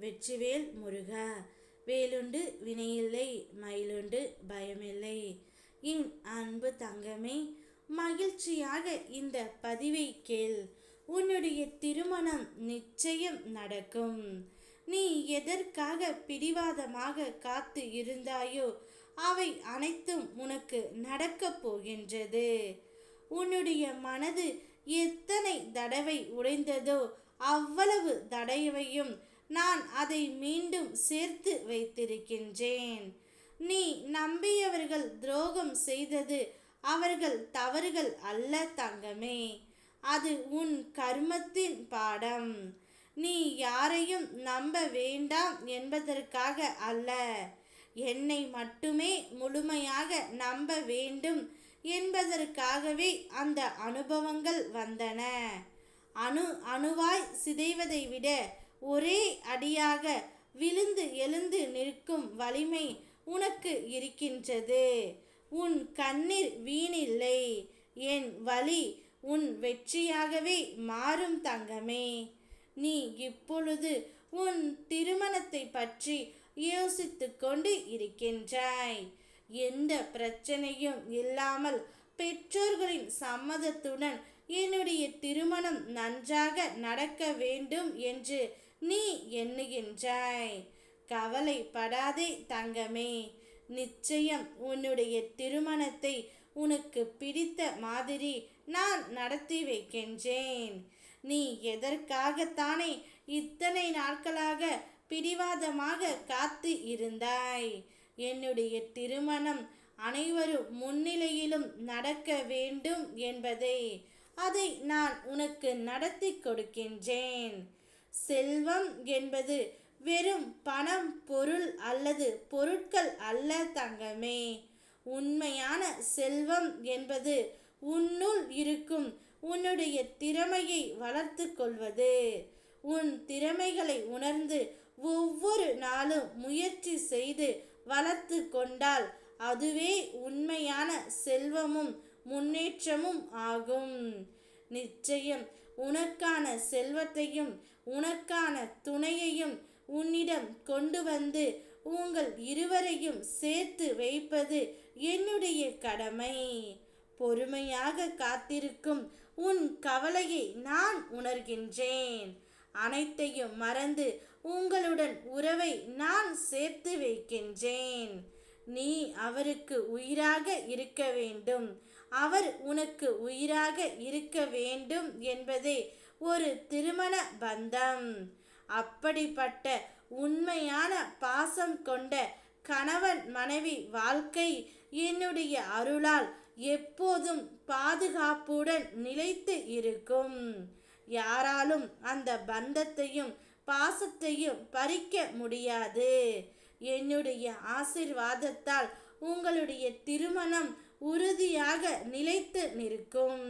வெற்றிவேல் முருகா. வேலுண்டு வினையில்லை மயிலுண்டு பயமில்லை. என் அன்பு தங்கமே மகிழ்ச்சியாக இந்த பதிவை கேள். உன்னுடைய திருமணம் நிச்சயம் நடக்கும். நீ எதற்காக பிடிவாதமாக காத்து இருந்தாயோ அவை அனைத்தும் உனக்கு நடக்கப் போகின்றது. உன்னுடைய மனது எத்தனை தடவை உடைந்ததோ அவ்வளவு தடவையும் நான் அதை மீண்டும் சேர்த்து வைத்திருக்கின்றேன். நீ நம்பியவர்கள் துரோகம் செய்தது அவர்கள் தவறுகள் அல்ல தங்கமே. அது உன் கர்மத்தின் பாடம். நீ யாரையும் நம்ப வேண்டாம் என்பதற்காக அல்ல. என்னை மட்டுமே முழுமையாக நம்ப வேண்டும் என்பதற்காகவே அந்த அனுபவங்கள் வந்தன. அணு அணுவாய் சிதைவதை விட ஒரே அடியாக விழுந்து எழுந்து நிற்கும் வலிமை உனக்கு இருக்கின்றது. உன் கண்ணீர் வீணில்லை. என் வலி உன் வெற்றியாகவே மாறும் தங்கமே. நீ இப்பொழுது உன் திருமணத்தை பற்றி யோசித்து கொண்டு இருக்கின்றாய். எந்த பிரச்சனையும் இல்லாமல் பெற்றோர்களின் சம்மதத்துடன் என்னுடைய திருமணம் நன்றாக நடக்க வேண்டும் என்று நீ எண்ணுகின்றாய். கவலைப்படாதே தங்கமே. நிச்சயம் உன்னுடைய திருமணத்தை உனக்கு பிடித்த மாதிரி நான் நடத்தி வைக்கின்றேன். நீ எதற்காகத்தானே இத்தனை நாட்களாக பிடிவாதமாக காத்து இருந்தாய்? என்னுடைய திருமணம் அனைவரும் முன்னிலையிலும் நடக்க வேண்டும் என்பதை. அதை நான் உனக்கு நடத்தி கொடுக்கின்றேன். செல்வம் என்பது வெறும் பணம் பொருள் அல்லது பொருட்கள் அல்ல தங்கமே. உண்மையான செல்வம் என்பது உன்னுள் இருக்கும் உன்னுடைய திறமையை வளர்த்து கொள்வது. உன் திறமைகளை உணர்ந்து ஒவ்வொரு நாளும் முயற்சி செய்து வளர்த்து கொண்டால் அதுவே உண்மையான செல்வமும் முன்னேற்றமும் ஆகும். நிச்சயம் உனக்கான செல்வத்தையும் உனக்கான துணையையும் உன்னிடம் கொண்டு வந்து உங்கள் இருவரையும் சேர்த்து வைப்பது என்னுடைய கடமை. பொறுமையாக காத்திருக்கும் உன் கவலையை நான் உணர்கின்றேன். அனைத்தையும் மறந்து உங்களுடன் உறவை நான் சேர்த்து வைக்கின்றேன். நீ அவருக்கு உயிராக இருக்க வேண்டும். அவர் உனக்கு உயிராக இருக்க வேண்டும் என்பதே ஒரு திருமண பந்தம். அப்படிப்பட்ட உண்மையான பாசம் கொண்ட கணவன் மனைவி வாழ்க்கை என்னுடைய அருளால் எப்போதும் பாதுகாப்புடன் நிலைத்து இருக்கும். யாராலும் அந்த பந்தத்தையும் பாசத்தையும் பறிக்க முடியாது. என்னுடைய ஆசிர்வாதத்தால் உங்களுடைய திருமணம் உறுதியாக நிலைத்து நிற்கும்.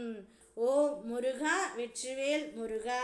ஓ முருகா வெற்றிவேல் முருகா.